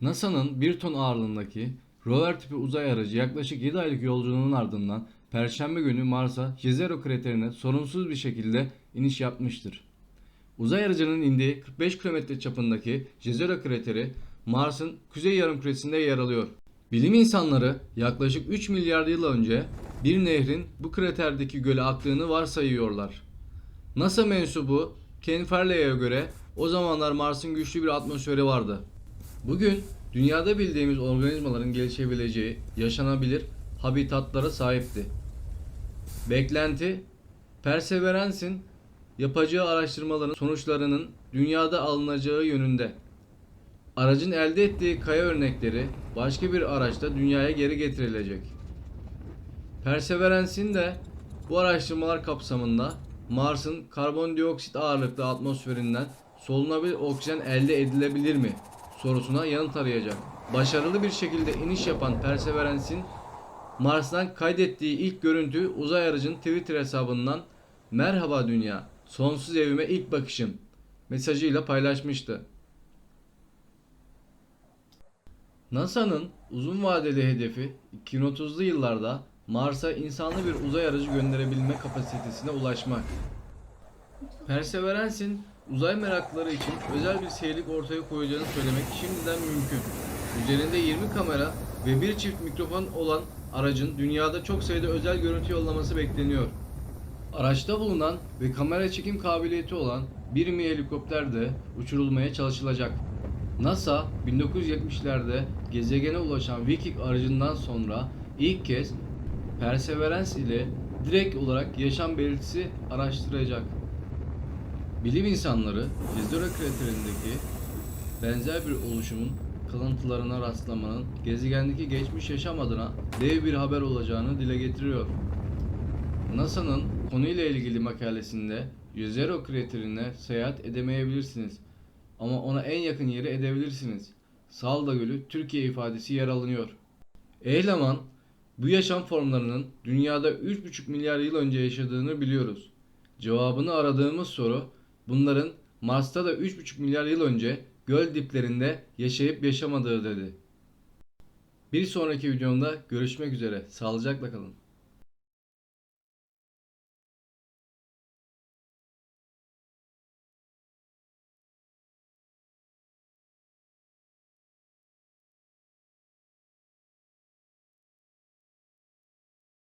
NASA'nın 1 ton ağırlığındaki rover tipi uzay aracı yaklaşık 7 aylık yolculuğunun ardından Perşembe günü Mars'a Jezero kraterine sorunsuz bir şekilde iniş yapmıştır. Uzay aracının indiği 45 kilometre çapındaki Jezero krateri Mars'ın kuzey yarımküresinde yer alıyor. Bilim insanları yaklaşık 3 milyar yıl önce bir nehrin bu kraterdeki göle aktığını varsayıyorlar. NASA mensubu Ken Farley'e göre o zamanlar Mars'ın güçlü bir atmosferi vardı. Bugün dünyada bildiğimiz organizmaların gelişebileceği yaşanabilir habitatlara sahipti. Beklenti, Perseverance'in yapacağı araştırmaların sonuçlarının dünyada alınacağı yönünde. Aracın elde ettiği kaya örnekleri başka bir araçta dünyaya geri getirilecek. Perseverance'in de bu araştırmalar kapsamında Mars'ın karbondioksit ağırlıklı atmosferinden solunabilir oksijen elde edilebilir mi sorusuna yanıt arayacak. Başarılı bir şekilde iniş yapan Perseverance'in Mars'tan kaydettiği ilk görüntü uzay aracın Twitter hesabından Merhaba Dünya, sonsuz evime ilk bakışım mesajıyla paylaşmıştı. NASA'nın uzun vadeli hedefi 2030'lu yıllarda Mars'a insanlı bir uzay aracı gönderebilme kapasitesine ulaşmak. Perseverance'in uzay meraklıları için özel bir seyirlik ortaya koyacağını söylemek şimdiden mümkün. Üzerinde 20 kamera ve bir çift mikrofon olan aracın dünyada çok sayıda özel görüntü yollaması bekleniyor. Araçta bulunan ve kamera çekim kabiliyeti olan bir Mi helikopter de uçurulmaya çalışılacak. NASA 1970'lerde gezegene ulaşan Viking aracından sonra ilk kez Perseverance ile direkt olarak yaşam belirtisi araştıracak. Bilim insanları Jezero kraterindeki benzer bir oluşumun kalıntılarına rastlamanın gezegendeki geçmiş yaşam adına dev bir haber olacağını dile getiriyor. NASA'nın konuyla ilgili makalesinde Jezero kraterine seyahat edemeyebilirsiniz ama ona en yakın yeri edebilirsiniz. Salda Gölü Türkiye ifadesi yer alınıyor. Eyleman, bu yaşam formlarının dünyada 3,5 milyar yıl önce yaşadığını biliyoruz. Cevabını aradığımız soru, bunların Mars'ta da 3,5 milyar yıl önce göl diplerinde yaşayıp yaşamadığı dedi. Bir sonraki videomda görüşmek üzere. Sağlıcakla kalın.